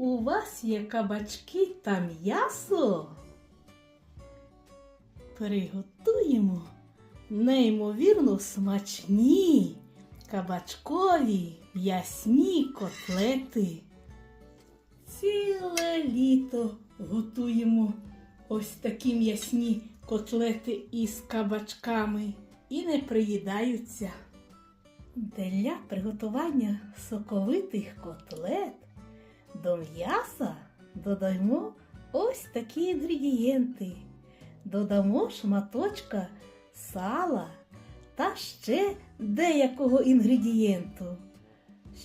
У вас є кабачки та м'ясо? Приготуємо неймовірно смачні кабачкові м'ясні котлети. Ціле літо готуємо ось такі м'ясні котлети із кабачками і не приїдаються. Для приготування соковитих котлет до м'яса додаємо ось такі інгредієнти. Додамо шматочка сала та ще деякого інгредієнту,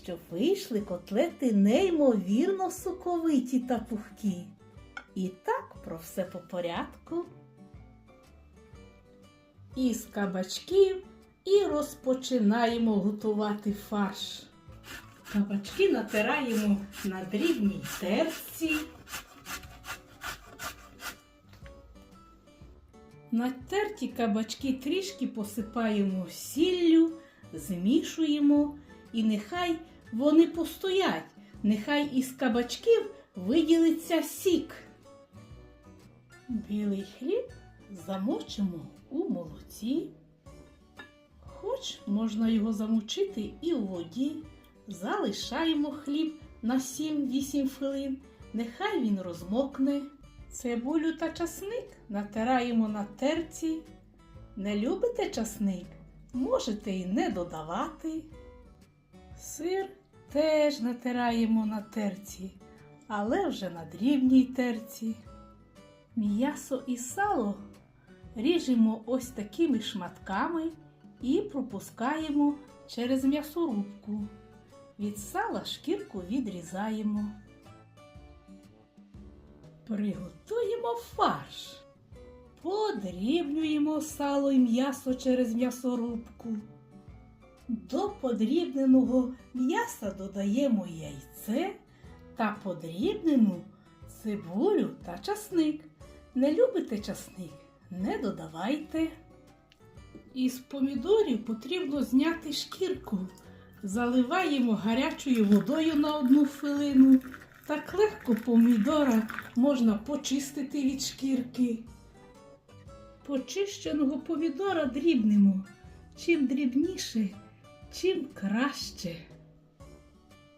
щоб вийшли котлети неймовірно соковиті та пухкі. І так про все по порядку. Із кабачків і розпочинаємо готувати фарш. Кабачки натираємо на дрібній терці. Натерті кабачки трішки посипаємо сіллю, змішуємо і нехай вони постоять. Нехай із кабачків виділиться сік. Білий хліб замочимо у молоці. Хоч можна його замочити і у воді. Залишаємо хліб на 7-8 хвилин. Нехай він розмокне. Цибулю та часник натираємо на терці. Не любите часник? Можете і не додавати. Сир теж натираємо на терці, але вже на дрібній терці. М'ясо і сало ріжемо ось такими шматками і пропускаємо через м'ясорубку. Від сала шкірку відрізаємо. Приготуємо фарш. Подрібнюємо сало і м'ясо через м'ясорубку. До подрібненого м'яса додаємо яйце та подрібнену цибулю та часник. Не любите часник? Не додавайте. Із помідорів потрібно зняти шкірку. Заливаємо гарячою водою на одну хвилину. Так легко помідора можна почистити від шкірки. Почищеного помідора дрібнемо. Чим дрібніше, чим краще.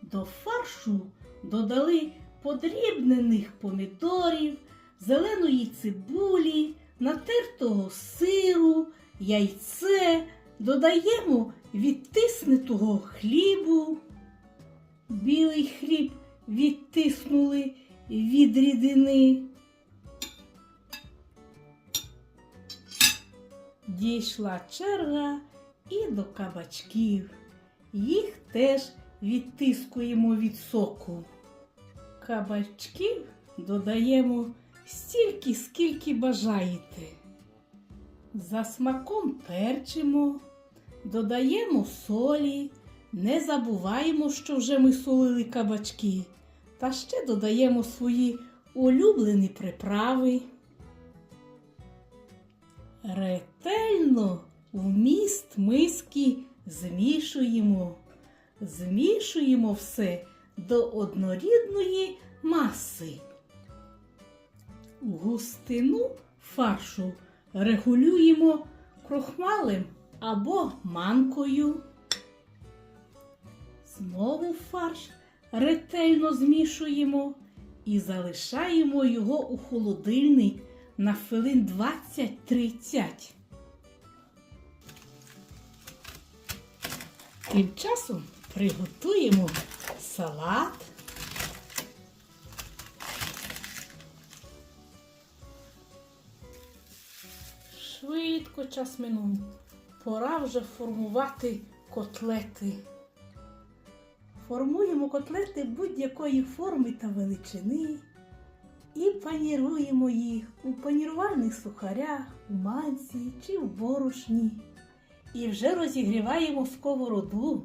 До фаршу додали подрібнених помідорів, зеленої цибулі, натертого сиру, яйце, додаємо відтиснутого хлібу. Білий хліб відтиснули від рідини. Дійшла черга і до кабачків. Їх теж відтискуємо від соку. Кабачків додаємо стільки, скільки бажаєте. За смаком перчимо, додаємо солі, не забуваємо, що вже ми солили кабачки, та ще додаємо свої улюблені приправи. Ретельно вміст миски змішуємо, змішуємо все до однорідної маси. Густину фаршу регулюємо крохмалем або манкою. Знову фарш ретельно змішуємо і залишаємо його у холодильник на хвилин 20-30. Тим часом приготуємо салат. Швидко час минув. Пора вже формувати котлети. Формуємо котлети будь-якої форми та величини і паніруємо їх у панірувальних сухарях, у манці чи в борошні. І вже розігріваємо сковороду.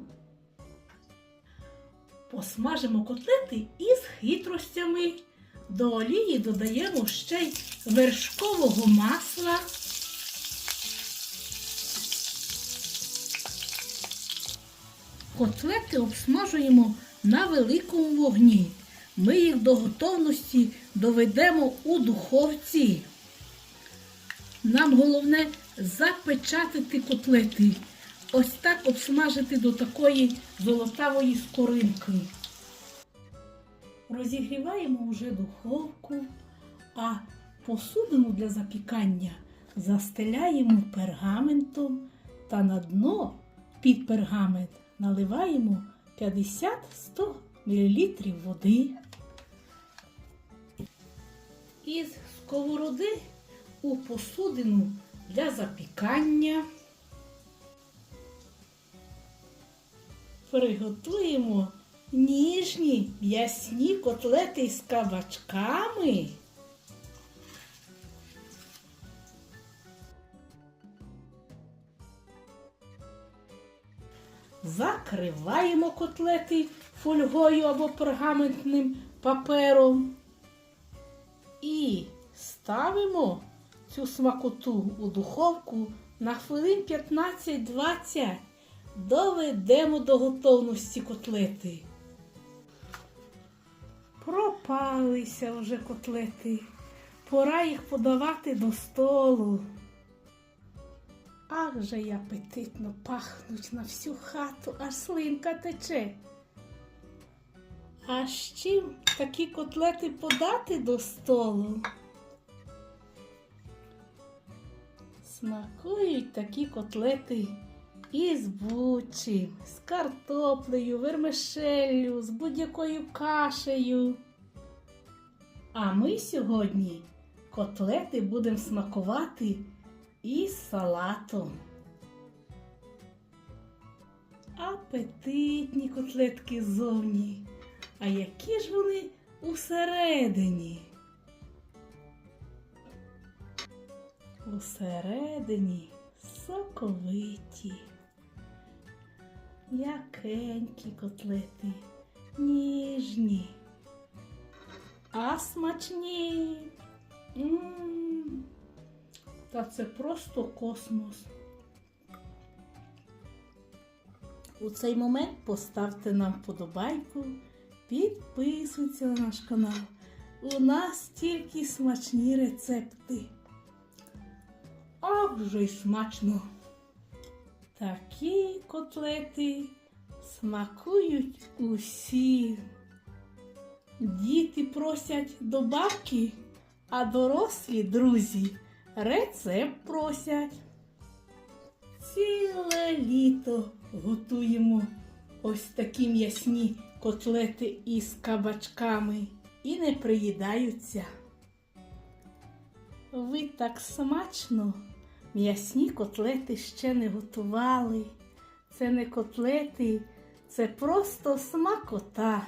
Посмажимо котлети із хитростями. До олії додаємо ще й вершкового масла. Котлети обсмажуємо на великому вогні. ми їх до готовності доведемо у духовці. Нам головне запечатати котлети. Ось так обсмажити до такої золотавої скоринки. Розігріваємо вже духовку, а посудину для запікання застеляємо пергаментом та на дно під пергамент наливаємо 50-100 мл води. Із сковороди у посудину для запікання приготуємо ніжні м'ясні котлети з кабачками. Закриваємо котлети фольгою або пергаментним папером і ставимо цю смакоту у духовку на хвилин 15-20. Доведемо до готовності котлети. Пропалися вже котлети. Пора їх подавати до столу. Ах же й апетитно пахнуть на всю хату, аж слинка тече. А з чим такі котлети подати до столу? Смакують такі котлети із бучі, з картоплею, вермишеллю, з будь-якою кашею. А ми сьогодні котлети будемо смакувати із салатом. Апетитні котлетки ззовні. А які ж вони усередині? Усередині соковиті, м'якенькі котлети, ніжні, а смачні. М. Та це просто космос. У цей момент поставте нам вподобайку, підписуйтесь на наш канал. У нас тільки смачні рецепти. Ах же й смачно. Такі котлети смакують усі. Діти просять до бабки, а дорослі друзі рецепт просять. Ціле літо готуємо ось такі м'ясні котлети із кабачками і не приїдаються. Ви так смачно м'ясні котлети ще не готували. Це не котлети, це просто смакота.